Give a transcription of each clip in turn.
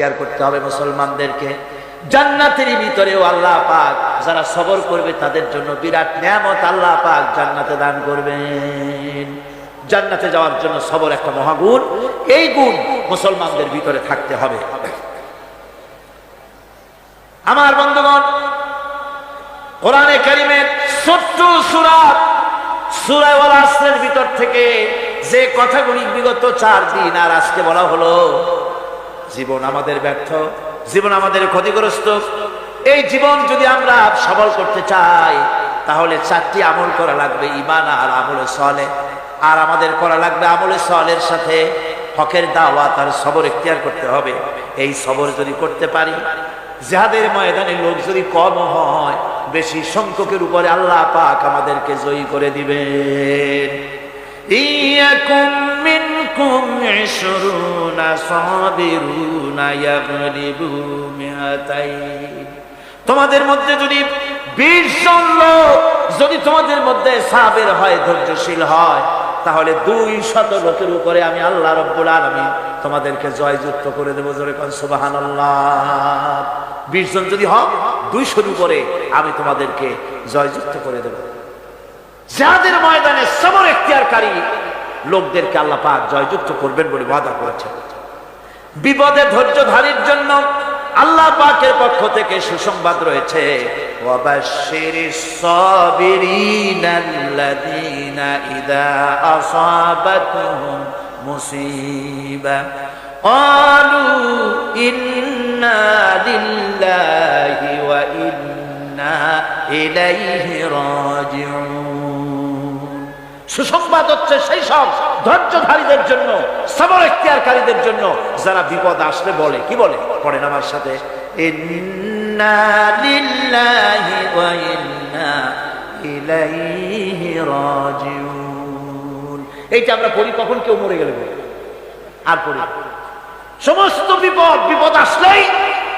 এখতিয়ার করতে হবে মুসলমানদেরকে। জান্নাতের ভিতরেও আল্লাহ পাক যারা সবর করবে তাদের জন্য বিরাট নিয়ামত আল্লাহ পাক জান্নাতে দান করবেন। জান্নাতে যাওয়ার জন্য সবর একটা মহাগুণ। এই গুণ মুসলমানদের ভিতরে থাকতে হবে। আমার বন্ধুগণ, কোরআনে কারিমের ছোট্ট সুরাত সুরাওয়াল আসরের ভিতর থেকে যে কথাগুলি বিগত চার দিন আর আজকে বলা হলো জীবন আমাদের ব্যর্থ, জীবন আমাদের ক্ষতিগ্রস্ত। এই জীবন যদি আমরা সবল করতে চাই, তাহলে চারটি আমল করা লাগবে ইমান আর আমলে সলে আর আমাদের করা লাগবে আমলে সলের সাথে হকের দাওয়া তার সবর এখতিয়ার করতে হবে। এই সবর যদি করতে পারি যাদের ময়দানে লোক যদি কম হয়, বেশি সংখ্যকের উপরে আল্লাহ পাক আমাদেরকে জয়ী করে দিবেন। ইয়াকুম মিনকুম ইশরুনা সাবিরুনা ইয়াগলিবু মিআতাইন তোমাদের মধ্যে যদি বিশ জন লোক যদি তোমাদের মধ্যে সাবের হয়, ধৈর্যশীল হয়, তাহলে দুই শত লোকের উপরে আমি আল্লাহ রব্বুল আলমী তোমাদেরকে জয়যুক্ত করে দেবো। জোরে কন সুবাহান বিশ জন যদি হয় দুইশোর উপরে আমি তোমাদেরকে জয়যুক্ত করে দেব। যাদের ময়দানে সবর এখতিয়ারকারী, লোকদেরকে আল্লাহ পাক জয়যুক্ত করবেন বলে ওয়াদা করেছেন। বিপদে ধৈর্যধারীর জন্য আল্লাহ পাকের পক্ষ থেকে সুসংবাদ রয়েছে ওয়াবাশশিরিস সাবিরিনা সুসংবাদ হচ্ছে সেই সব ধৈর্যধারীদের জন্য, সবর এখতিয়ারকারীদের জন্য যারা বিপদ আসলে বলে। কি বলে? পড়েন আমার সাথে। এইটা আমরা পড়ি কখন কেউ মরে গেলে। আর পড়ি। সমস্ত বিপদ বিপদ আসলেই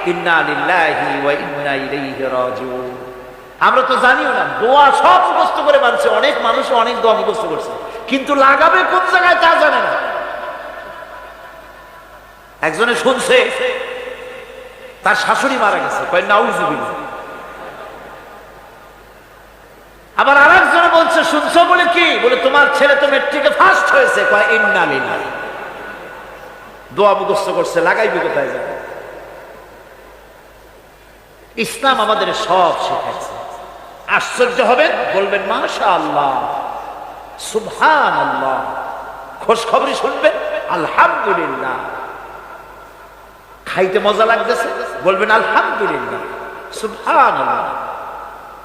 ইন্না লিল্লাহি ওয়া ইন্না ইলাইহি রাজিউন। আমরা তো জানিও না দোয়া সব মুখস্থ করে মানছে অনেক মানুষ অনেক দোয়া মুখস্থ করছে। কিন্তু লাগাবে কোন জায়গায় তা জানে না। একজনে শুনছে, তার শাশুড়ি মারা গেছে আবার আর একজনে বলছে, শুনছো বলে কি? বলে, তোমার ছেলে তো মেট্রিকে ফার্স্ট হয়েছে। কয়, ইন্না লিল্লাহি। দোয়া মুখস্থ করছে, লাগাইবে কোথায় যাবে ইসলাম আমাদের সব শেখাচ্ছে আশ্চর্য হবে, বলবেন মাশা আল্লাহ সুবহান আল্লাহ খোঁজ খবরই শুনবেন, আলহামদুলিল্লাহ। খাইতে মজা লাগতেছে, বলবেন, আলহামদুলিল্লাহ সুবহান আল্লাহ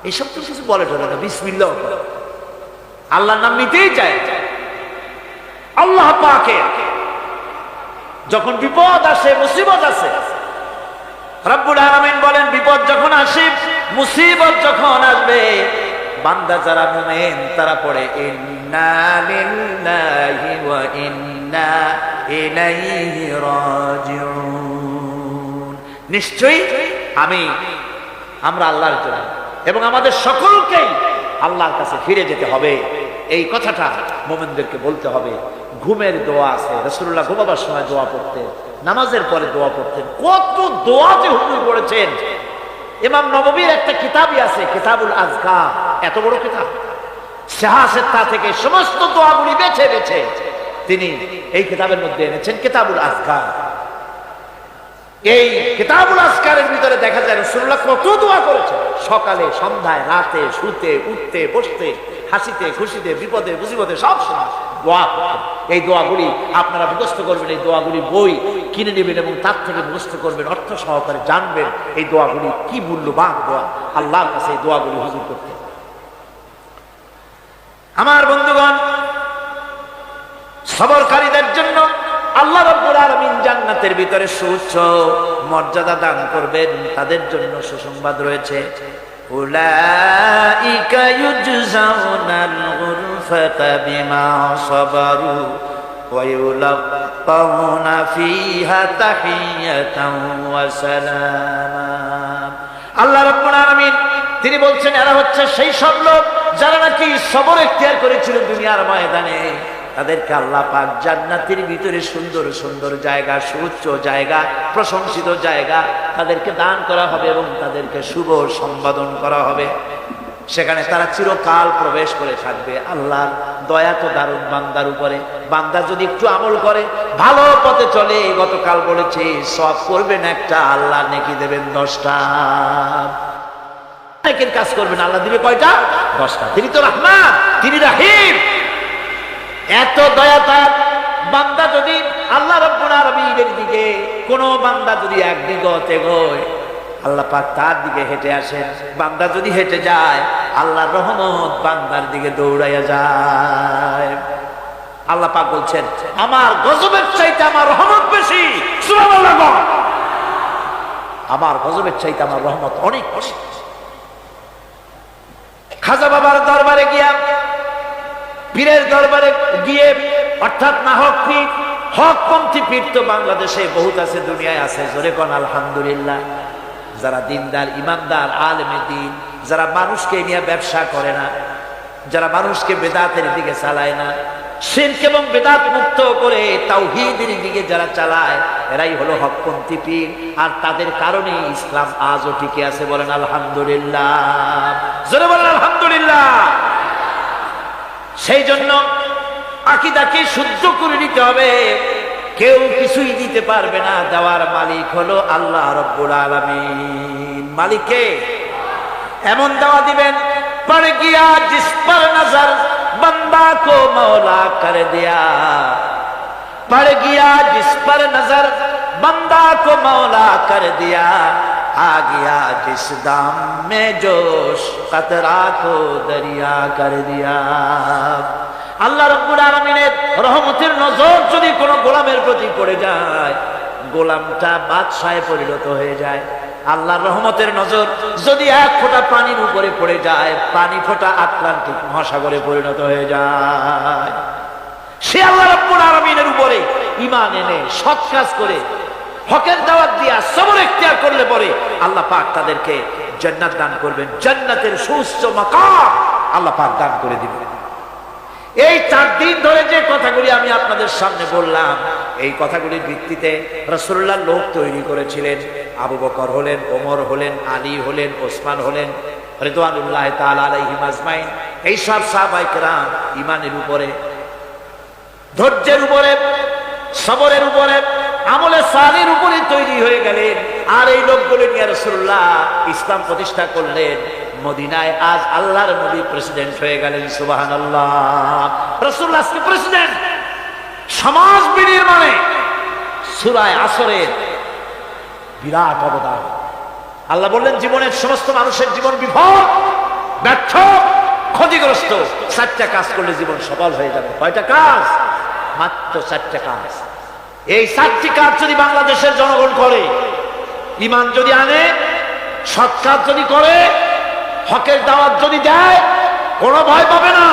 এসব তো কিছু বলে টলে না, বিসমিল্লাহ। আল্লাহর নাম নিতেই চায়। আল্লাহ পাকে, যখন বিপদ আসে, মুসিবত আসে, রব্বুল আলামিন বলেন, বিপদ যখন আসে মুসিবত যখন আসবে, বান্দা যারা মুমিন, তারা পড়ে, ইন্না নিশ্চয়ই আমি, আমরা আল্লাহর জন্য এবং আমাদের সকলকেই আল্লাহর কাছে ফিরে যেতে হবে। এই কথাটা মোমেনদেরকে বলতে হবে। ঘুমের দোয়া আছে রসুল্লাহ ঘুমাবার সময় দোয়া পড়তেন, নামাজের পরে দোয়া পড়তেন। কত দোয়া যে হুজুর পড়েছেন ইমাম নববীর একটা কিতাবই আছে, কিতাবুল আজকা এত বড় কিতাব। শাহাসেত্তা থেকে সমস্ত দোয়াগুলি বেছে বেছে তিনি এই কিতাবের মধ্যে এনেছেন, কিতাবুল আজকা এই কিতাবুল আজকারের ভিতরে দেখা যায় রসুল্লাহ কত দোয়া করেছে সকালে, সন্ধ্যায়, রাতে, শুতে, উঠতে, বসতে হাসিতে, খুশিতে, বিপদে, মুসিবতে সব সময় দোয়া এই দোয়াগুলি আপনারা মুখস্থ করবেন, এই দোয়াগুলি বই কিনে নেবেন এবং তার থেকে মুখস্থ করবেন, অর্থ সহকারে জানবেন এই দোয়াগুলি কি মূল্যবান দোয়া। আল্লাহর কাছে এই দোয়াগুলি হুজুর করতে আমার বন্ধুগণ, সবরকারীদের জন্য আল্লাহ রব্বুল আলামিন জান্নাতের ভিতরে সুউচ্চ মর্যাদা দান করবেন। তাদের জন্য সুসংবাদ রয়েছে। গুরফাতা বিমা সাবারু ওয়া ইউলাক্কাউনা ফিহা তাহিয়াতাও ওয়া সালামা। আল্লাহ রাব্বুল আলামিন, তিনি বলছেন, এরা হচ্ছে সেই সব লোক যারা নাকি সবর এখতিয়ার করেছিল দুনিয়ার ময়দানে। তাদেরকে আল্লাহ পাক জান্নাতের ভিতরে সুন্দর সুন্দর জায়গা, সুউচ্চ জায়গা, প্রশংসিত জায়গা তাদেরকে দান করা হবে এবং তাদেরকে শুভ সম্বোধন করা হবে। সেখানে তারা চিরকাল প্রবেশ করে থাকবে আল্লাহর দয়া তো দারুণ বান্দার উপরে। বান্দা যদি একটু আমল করে, ভালো পথে চলে গতকাল বলেছে, সব করবেন একটা, আল্লাহ নেকি দেবেন দশটা। কাজ করবেন, আল্লাহ দিবে কয়টা? দশটা। তিনি তো রহমান, তিনি রাহিম। এত দয়া তার। বান্দা যদি আল্লাহ রব্বুল দিকে, কোন বান্দা যদি এক দিগত এগোয় আল্লাহ পাক তার দিকে হেঁটে আসেন। বান্দা যদি হেঁটে যায়, আল্লাহর রহমত বান্দার দিকে দৌড়াইয়া যায়। আল্লাহ পাক বলছেন, আমার গজবের চাইতে আমার রহমত বেশি। আমার গজবের চাইতে আমার রহমত অনেক খাজা বাবার দরবারে গিয়া পীরের দরবারে গিয়ে, অর্থাৎ না হক পীর হকপন্থী পীর তো বাংলাদেশে বহুত আছে, দুনিয়ায় আছে। জোরে কোন, আলহামদুলিল্লাহ। যারা দিনদার, ইমানদার, আলমে দিন, যারা মানুষকে নিয়ে ব্যবসা করে না, যারা মানুষকে বেদাতের দিকে চালায় না, শিরক এবং বেদাত মুক্ত করে তাও তাওহীদের দিকে যারা চালায়, এরাই হলো হকপন্থী পীর। আর তাদের কারণে ইসলাম আজও টিকে আছে বলেন, আলহামদুলিল্লাহ। জোরে বলেন, আলহামদুলিল্লাহ। সেই জন্য আকিদাকে শুদ্ধ করে নিতে হবে। কেউ কিছুই দিতে পারবে না। দেওয়ার মালিক হলো আল্লাহ রব্বুল আলমিন। মালিককে এমন দেওয়া দিবেন, পড় গিয়া জিস পর নজর বন্দা কো মৌলা করে দিয়া। পড় গিয়া জিস পর নজর বন্দা কো মৌলা কর দিয়া। आ गया जिस दाम में जोश कतरा को दरिया कर दिया আল্লাহ রব্বুল আলমিনের রহমতের নজর যদি কোনো গোলামের প্রতি পড়ে যায় গোলামটা বাদশায় পরিণত হয়ে যায় আল্লাহর রহমতের নজর যদি এক ফোঁটা পানির উপরে পড়ে যায় পানি ফোঁটা আটলান্টিক মহাসাগরে পরিণত হয়ে যায় সে আল্লাহ রব্বুল আলমিনের উপরে ইমান এনে সৎ কাজ করে হকের দাওয়াত দিয়া সবর এখতিয়ার করলে পরে আল্লাহ পাক তাদেরকে জান্নাত দান করবেন। জান্নাতের সুস্থ মাকাম আল্লাহ পাক দান করে দিবেন। এই চার দিন ধরে যে কথাগুলি আমি আপনাদের সামনে বললাম, এই কথাগুলির ভিত্তিতে রসুল্লাহ লোক তৈরি করেছিলেন। আবু বকর হলেন, ওমর হলেন, আলী হলেন, ওসমান হলেন, রেদওয়ানুল্লাহ তাল আলাইহিম আজমাইন। এইসব সাহাবাইকরাম ইমানের উপরে, ধৈর্যের উপরে, সবরের উপরে আমলে সালের উপরে তৈরি হয়ে গেলেন। আর এই লোকগুলো নিয়ে রসুল্লাহ ইসলাম প্রতিষ্ঠা করলেন। মদিনায় আজ আল্লাহর নবী প্রেসিডেন্ট হয়ে গেলেন সুবাহান আল্লাহ রসুল্লাহ প্রেসিডেন্ট সমাজ বিনির্মাণে সুরায় আসরের বিরাট অবদান। আল্লাহ বললেন, জীবনের সমস্ত মানুষের জীবন বিফল, ব্যর্থ, ক্ষতিগ্রস্ত। চারটা কাজ করলে জীবন সফল হয়ে যাবে। কয়টা কাজ? মাত্র চারটা কাজ। এই চারটি কাজ যদি বাংলাদেশের জনগণ করে, ইমান যদি আনে, সৎ কাজ যদি করে, হকের দাওয়াত যদি দেয়, কোনো ভয় পাবে না।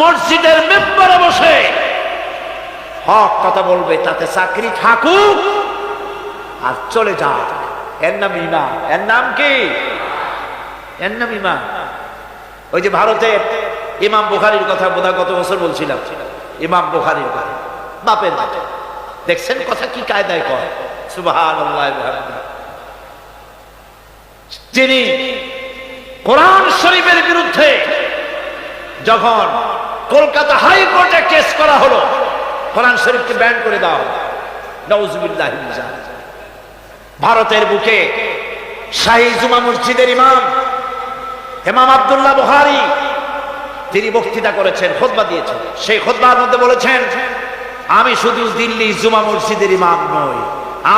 মসজিদের মেম্বারে বসে হক কথা বলবে, তাতে চাকরি থাকুক আর চলে যা এর নাম ইমা এর নাম কি? এর নাম ইমা ওই যে ভারতের ইমাম বুখারির কথা বোধহয় গত বছর বলছিলাম। ইমাম বুখারির কথা। বাপের কথা। দেখছেন কথা কি কায়দায় কয়? সুবাহান যিনি কোরআন শরীফের বিরুদ্ধে যখন কলকাতা হাইকোর্টে কেস করা হলো, কোরআন শরীফকে ব্যান করে দেওয়া হলো। ভারতের বুকে শাহী জুমা মসজিদের ইমাম হেমাম আব্দুল্লাহ বুহারি তিনি বক্তৃতা করেছেন, খোদবা দিয়েছেন। সেই খোদবার মধ্যে বলেছেন আমি শুধু দিল্লি জুমা মসজিদের ইমাম নই,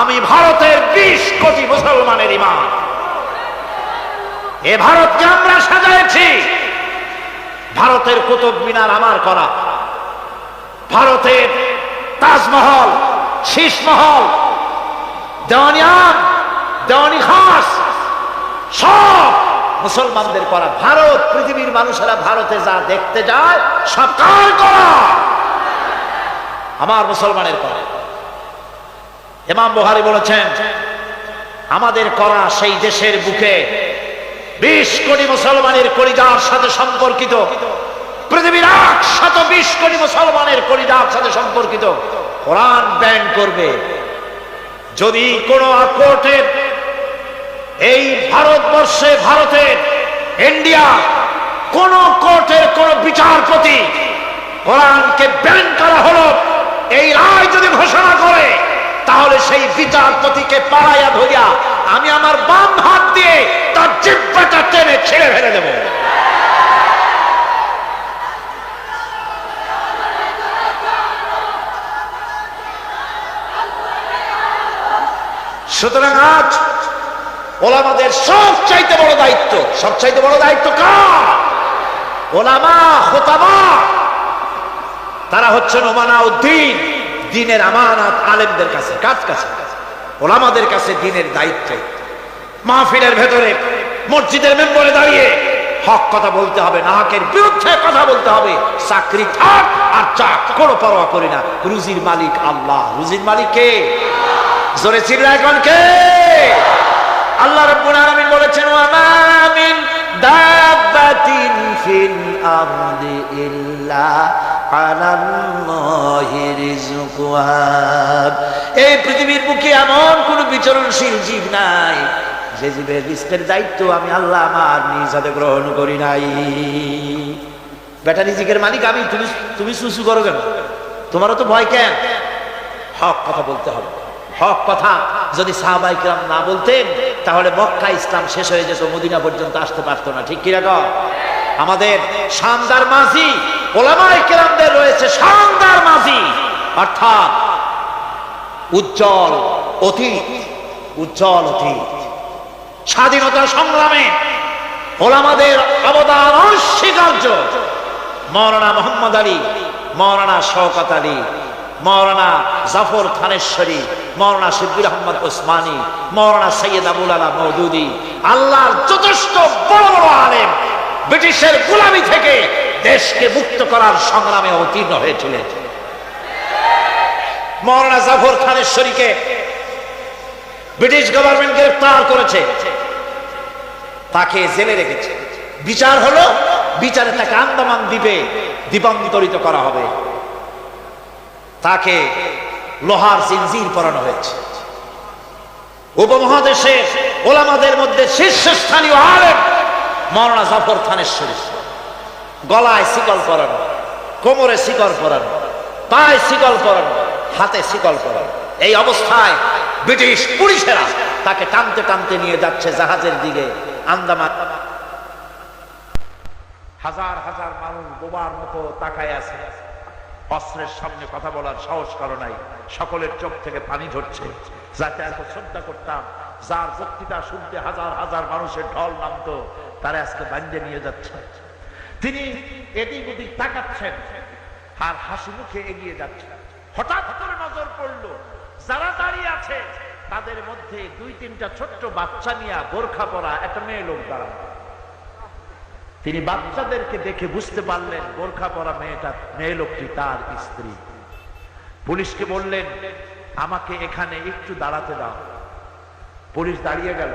আমি ভারতের বিশ কোটি মুসলমানের ইমাম। এ ভারতকে আমরা সাজাইছি। ভারতের কুতুব মিনার আমার করা। ভারতের তাজমহল, শীষমহল দেওয়ানিয়াম দেওয়ানি খাস সব মুসলমানদের করা। ভারত, পৃথিবীর মানুষেরা ভারতে যা দেখতে যায়, সব কার করা? আমার মুসলমানের করা ইমাম বুহারি বলেছেন, আমাদের করা সেই দেশের বুকে বিশ কোটি মুসলমানের কলিজার সাথে সম্পর্কিত, পৃথিবীর একশত বিশ কোটি মুসলমানের কলিজার সাথে সম্পর্কিত কোরআন ব্যান করবে। যদি কোনো কোর্টের এই ভারতবর্ষে ভারতের ইন্ডিয়া কোন কোর্টের কোন বিচারপতি কোরআনকে ব্যান করা হলো এই রায় যদি ঘোষণা করে, তাহলে সেই বিচারপতিকে পাড়াইয়া ধরিয়া আমি আমার বাম হাত দিয়ে তার জিব্বাটা টেনে ছেড়ে ফেলে দেব। সুতরাং আজ ওলামাদের সব চাইতে বড় দায়িত্ব সব চাইতে বড় দায়িত্ব কার? ওলামা হোতামা তারা হচ্ছেন ওমানা উদ্দিন দিনের আমানত আলেমদের কাছে কাজ কাছে? ওলামাদের কাছে দিনের দায়িত্ব। মাহফিলের ভেতরে, মসজিদের মেম্বরে দাঁড়িয়ে হক কথা বলতে হবে, নাহকের বিরুদ্ধে কথা বলতে হবে। চাকরি থাক আর চাক, কোনো পরোয়া করি না। রুজির মালিক আল্লাহ। রুজির মালিক কে? জোরে চিল্লা এখন কে? আল্লাহ রাব্বুল আলামিন বলেছেন ওয়া মা মিন দাব্বাতিন ফিল আরদি ইল্লা এই পৃথিবীর বুকে এমন কোন বিচরণশীল জীব নাই, যে জীবের রিস্কের দায়িত্ব আমি আল্লাহ আমার নিজ হাতে গ্রহণ করি নাই। বেটা রিজিকের মালিক আমি, তুমি তুমি সুসু করো কেন? তোমারও তো ভয় কেন? হক কথা বলতে হবে। হক কথা যদি সাহাবাই কিরাম না বলতেন, তাহলে মক্কা ইসলাম শেষ হয়ে যেত, মদিনা পর্যন্ত আসতে পারতো না। ঠিক কীরকম আমাদের শানদার মাঝি ওলামাই কিরামদের রয়েছে শানদার মাঝি। অর্থাৎ উজ্জ্বল অতীত উজ্জ্বল অতীত। স্বাধীনতা সংগ্রামে ওলামাদের অবদান অস্বীকার্য। মৌলানা মোহাম্মদ আলী, মৌলানা শওকত আলী, মৌলানা জাফর থানেশ্বরী, মৌলানা শিবির আহমদ ওসমানী, মৌলানা সৈয়দ আবুল আলা মৌদুদি, আল্লাহর যথেষ্ট বড় বড় আলেম। ব্রিটিশের গোলামি থেকে দেশকে মুক্ত করার সংগ্রামে অতীর্ণ হয়েছিলেন। মৌলানা জাফর থানেশ্বরীকে ব্রিটিশ গভর্নমেন্ট গ্রেফতার করেছে। তাকে জেলে রেখেছে। বিচার হলো, বিচারে তাকে আন্দামান দ্বীপে দ্বীপান্তরিত করা হবে। তাকে লোহার জিনজির পরানো হয়েছে। উপমহাদেশের ওলামাদের মধ্যে শীর্ষস্থানীয় আলেম মৌলানা জাফর থানেশ্বরী গলায় শিকল পরানো, কোমরে শিকল পরানো, পায়ে শিকল পরানো, হাতে শিকল পরানো। এই অবস্থায় ব্রিটিশ পুলিশেরা তাকে টানতে টানতে নিয়ে যাচ্ছে জাহাজের দিকে। আন্দামান হাজার হাজার মানুষ বোবার মতো তাকায় আছে। অস্ত্রের সামনে কথা বলার সাহস করো নাই। সকলের চোখ থেকে পানি ঝরছে যাতে এত শ্রদ্ধা করতাম, যার বক্তৃতা শুনতে হাজার হাজার মানুষের ঢল নামতো। তারা আজকে বাঞ্জে নিয়ে যাচ্ছে। তিনি এদিক ওদিক তাকাচ্ছেন, আর হাসি মুখে এগিয়ে যাচ্ছেন হঠাৎ করে নজর পড়ল, যারা দাঁড়িয়ে আছে, তাদের মধ্যে দুই, তিনটা ছোট্ট বাচ্চা নিয়ে বোরখা পরা একটা মেয়ে লোক দাঁড়ানো তিনি বাচ্চাদেরকে দেখে বুঝতে পারলেন, বোরখা পরা মেয়েটা, মেয়ে লোকটি তার স্ত্রী। পুলিশকে বললেন, আমাকে এখানে একটু দাঁড়াতে দাও। পুলিশ দাঁড়িয়ে গেল।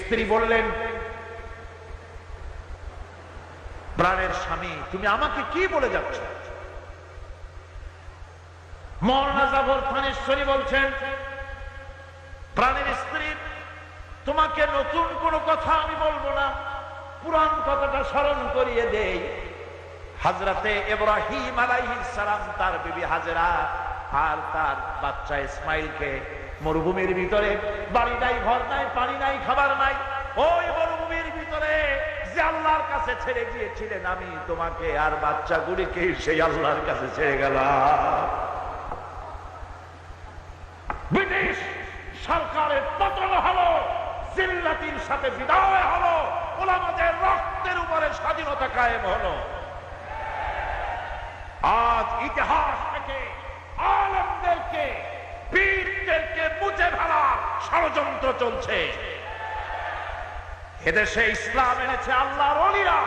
স্ত্রী বললেন প্রাণের স্বামী, তুমি আমাকে কি বলে যাচ্ছ? বলছেন, প্রাণের তোমাকে নতুন কথা আমি বলব না। পুরান কথাটা স্মরণ করিয়ে দেই। হাজরাতে আলাইহিস সালাম, তার বিবি হাজরা আর তার বাচ্চা ইসমাইলকে মরুভূমির ভিতরে বাড়ি নাই, ঘর নাই, পানি নাই, খাবার নাই। ওই যে আল্লাহর কাছে ছেড়ে গিয়েছিলেন, আমি তোমাকে আর বাচ্চাগুলিকে সেই আল্লাহর কাছে ছেড়ে গেলাম। ব্রিটিশ সরকারের পতন হলো, জিল্লাতির সাথে বিদায় হলো, ওলামাদের রক্তের উপরে স্বাধীনতা কায়েম হলো। আজ ইতিহাস থেকে আলমদেরকে বীরদেরকে মুছে ফেলার ষড়যন্ত্র চলছে। এদেশে ইসলাম এনেছে আল্লাহর অলিরা।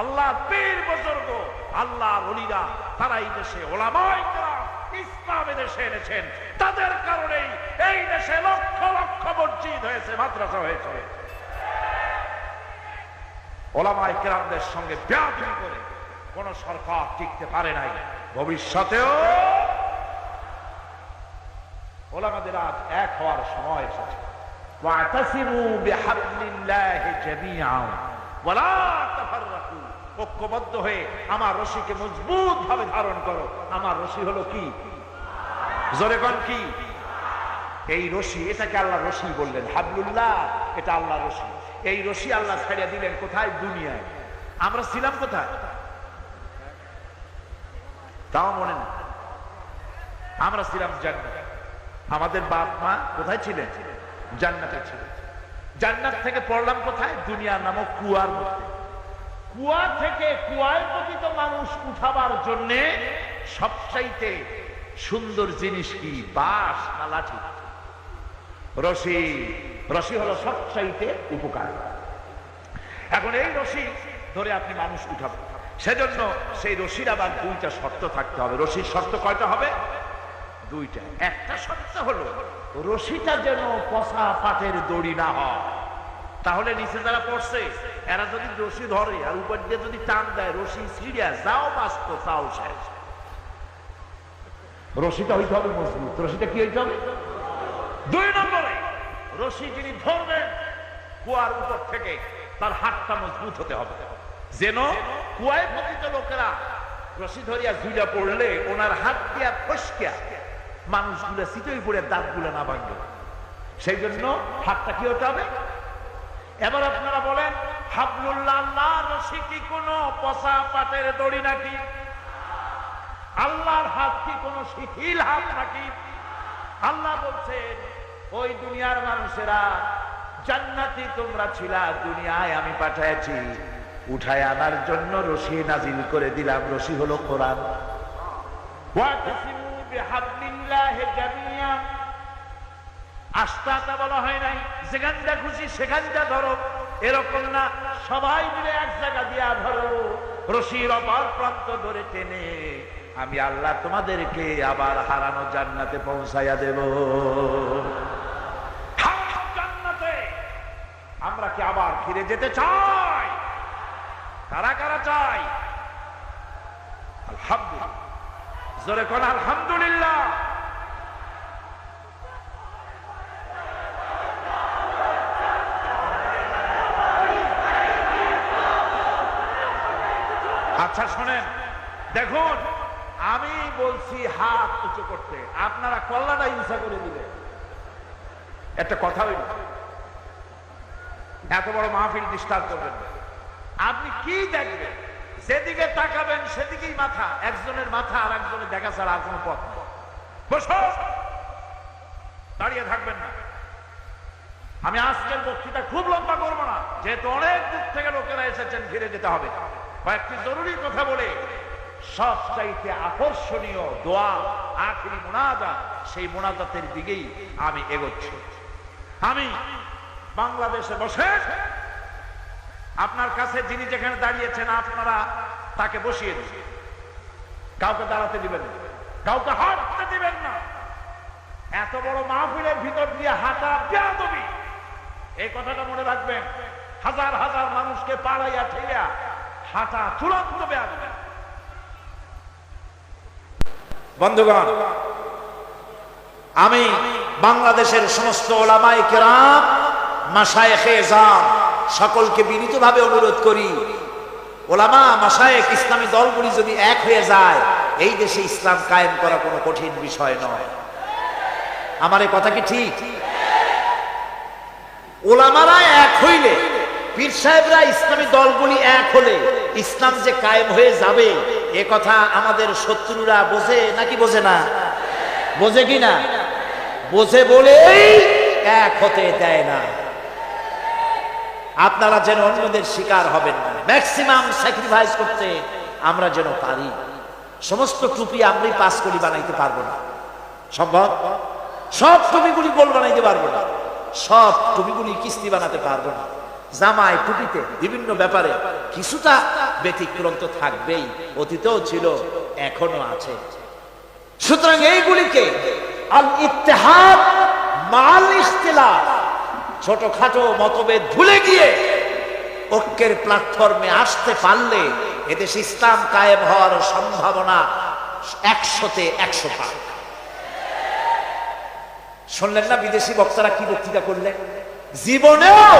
আল্লাহ পীর বুজুর্গ, আল্লাহর অলিরা তারা এই দেশে ওলামাই ইসলাম এদেশে এনেছেন। তাদের কারণেই এই দেশে লক্ষ লক্ষ মসজিদ হয়েছে, মাদ্রাসা হয়েছে। ওলামাই কেরামদের সঙ্গে ব্যাধি করে কোন সরকার টিকতে পারে নাই। ভবিষ্যতেও ওলামাদের আজ এক হওয়ার সময় এসেছে। ওয়াতাসিমু বিহাবলিল্লাহি জামিআন ওয়ালা তাফাররাকু। ঐক্যবদ্ধ হয়ে আমার রশিকে মজবুত ভাবে ধারণ করো। আমার রশি হলো কি? জোরে কোন কি? এই রশি, এটাকে আল্লাহ রশি বললেন। হাবলুল্লাহ, এটা আল্লাহ রশি। এই রশি আল্লাহ ছাড়িয়ে দিলেন কোথায়? দুনিয়ায়। আমরা ছিলাম কোথায়? তাও মনে আমরা ছিলাম জান্নাত। আমাদের বাপ মা কোথায় ছিলেন? জান্নাতে ছিলেন জান্নাত থেকে পড়লাম কোথায়? দুনিয়া নামক কুয়ার মধ্যে। কুয়া থেকে কুয়ায় পতিত মানুষ উঠাবার জন্য সবচাইতে সুন্দর জিনিস কি? বাঁশ না লাঠি রশি রশি হলো সবচাইতে উপকার। এখন এই রশি ধরে আপনি মানুষ উঠাবেন। সেজন্য সেই রশির আবার দুইটা শর্ত থাকতে হবে। রশির শর্ত কয়টা হবে? দুইটা, একটা শর্ত হলো, রশিটা যেন পচা পাটের দড়ি না হয়। তাহলে নিচে যারা পড়ছে, এরা যদি রশি ধরে আর উপর দিয়ে যদি টান দেয়, রশি সিরিয়াস যাও তাও শেষ। রশিটা হইতে হবে মজবুত। রশিটা কি হইতে হবে? দুই নম্বরে, রশি যিনি ধরবেন, কুয়ার উপর থেকে তার হাতটা মজবুত হতে হবে। যেন কুয়ায় পতিত লোকেরা রশি ধরিয়া ঝুলা পড়লে ওনার হাত দিয়া ফসকিয়া মানুষগুলো সিটই পড়ে দাঁতগুলো না ভাঙবে সেই জন্য হাতটা কি হতে হবে? এবার আপনারা বলেন, হাবলুল্লাহ কি কোনো পাটের দড়ি নাকি? আল্লাহর হাত কি কোনো শিথিল হাত নাকি? আল্লাহ বলছেন, ওই দুনিয়ার মানুষেরা, জান্নাতি তোমরা ছিলা, দুনিয়ায় আমি পাঠাইছি উঠায় আনার জন্য রশি নাজিল করে দিলাম। রশি হলো কোরআন। বলা হয় নাই যেখানটা খুশি সেখানটা ধরো। এরকম না, সবাই মিলে এক জায়গা দিয়া ধরো। রশির প্রান্ত ধরে টেনে আমি আল্লাহ তোমাদেরকে আবার হারানো জান্নাতে পৌঁছাইয়া দেব। জান্নাতে আমরা কি আবার ফিরে যেতে চাই? কারা কারা চাই? আলহামদুলিল্লাহ। জোরে কোন আলহামদুলিল্লাহ। আচ্ছা শোনেন। দেখুন, আমি বলছি হাত উঁচু করতে। আপনারা কল্লাটা ইনসা করে দিলে একটা কথা হইল, এত বড় মাহফিল ডিস্টার্ব করবেন আপনি কি দেখবেন? যেদিকে তাকাবেন, সেদিকেই মাথা। একজনের মাথা আর একজনের দেখা ছাড়া আর কোনো পথ বসো! দাঁড়িয়ে থাকবেন না। আমি আজকের বক্তৃতা খুব লম্বা করব না। যেহেতু অনেক দূর থেকে লোকেরা এসেছেন ফিরে যেতে হবে। কয়েকটি জরুরি কথা বলে সব চাইতে আকর্ষণীয় দোয়া, আখরি মোনাজা, সেই মোনাজাতের দিকেই আমি এগোচ্ছি। আমি বাংলাদেশে বসে আপনার কাছে যিনি যেখানে দাঁড়িয়েছেন, আপনারা তাকে বসিয়ে দিন কাউকে দাঁড়াতে দিবেন না। কাউকে হাঁটতে দিবেন না। এত বড় মাহফিলের ভিতর দিয়ে হাঁটা বেয়াদবি। এই কথাটা মনে রাখবেন, হাজার হাজার মানুষকে পাড়াইয়া ঠেলিয়া হাঁটা চূড়ান্ত বেয়াদবি। বন্ধুগণ, আমি বাংলাদেশের সমস্ত ওলামাই কেরাম মাসায়েখে জাম সকলকে বিনীতভাবে অনুরোধ করি। ওলামা মাসায়েক ইসলামী দলগুলি যদি এক হয়ে যায়, এই দেশে ইসলাম কায়েম করা কোনো কঠিন বিষয় নয়। আমার এই কথা কি ঠিক? ওলামারা এক হইলে, পীর সাহেবরা ইসলামী দলগুলি এক হলে, ইসলাম যে কায়েম হয়ে যাবে, এ কথা আমাদের শত্রুরা বোঝে নাকি বোঝে না? বোঝে কি না? বোঝে বলেই এক হতে দেয় না। আপনারা যেন অন্যদের শিকার হবেন ম্যাক্সিমাম স্যাক্রিফাইস করতে আমরা যেন পারি। সমস্ত টুপি আমরাই পাস করি বানাইতে পারব না। সম্ভব? সব টুপিগুলি গোল বানাইতে পারব না। সব টুপিগুলি কিস্তি বানাতে পারব না। জামায় টুপিতে বিভিন্ন ব্যাপারে কিছুটা ব্যতিক্রম তো থাকবেই, অতীতেও ছিল, এখনও আছে। সুতরাং এইগুলিকে আল ইত্তেহাদ মাল ইখতিলাফ ছোটখাটো মতভেদ ভুলে গিয়ে ঐক্যের প্ল্যাটফর্মে আসতে পারলে এদেশে ইসলাম কায়েম হওয়ার সম্ভাবনা একশোতে একশো ভাগ। শুনলেন না বিদেশি বক্তারা কি বক্তৃতা করলেন? জীবনেও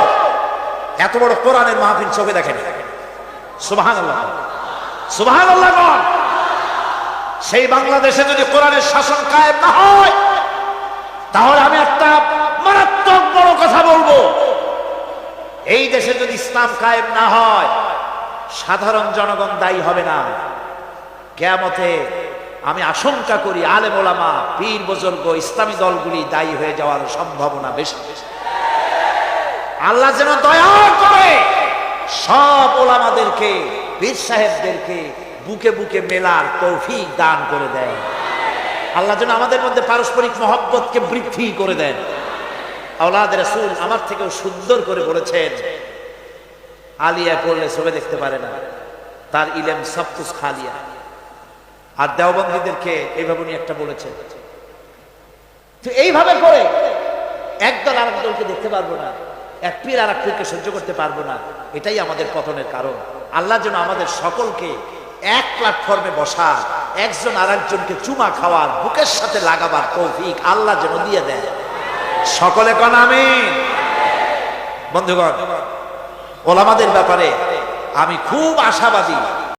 এত বড় কোরআনের মাহফিল চোখে দেখেন সুবাহান আল্লাহ সুবাহান আল্লাহ সেই বাংলাদেশে যদি কোরআনের শাসন কায়েম না হয়, তাহলে আমি একটা মারাত্মক বড় কথা বলব এই দেশে যদি ইসলাম কায়েম না হয়, সাধারণ জনগণ দায়ী হবে না। কেয়ামতে আমি আশঙ্কা করি, আলেম ওলামা, পীর, বুজুর্গ, ইসলামী দলগুলি দায়ী হয়ে যাওয়ার সম্ভাবনা বেশি। আল্লাহ যেন দয়া করে সব ওলামাদেরকে, পীর সাহেবদেরকে বুকে বুকে মেলার তৌফিক দান করে দেয়। আল্লাহ যেন আমাদের মধ্যে পারস্পরিক মহব্বতকে বৃদ্ধি করে দেন। আওলাদ রাসূল আমার থেকেও সুন্দর করে বলেছেন, আলিয়া পড়লে সবে দেখতে পারে না। তার ইলেম সবকুছ খালিয়া আর দেওবন্দীদেরকে এইভাবে উনি একটা বলেছেন তো এইভাবে করে একদল আর দলকে দেখতে পারব না, এক পীর আর এক পীরকে সহ্য করতে পারব না, এটাই আমাদের পতনের কারণ। আল্লাহ যেন আমাদের সকলকে এক প্ল্যাটফর্মে বসার একজন আর একজনকে চুমা খাওয়ার, বুকের সাথে লাগাবার তৌফিক আল্লাহ যেন দিয়ে দেয় সকলে কন আমি বন্ধুগণ ওলামাদের ব্যাপারে আমি খুব আশাবাদী।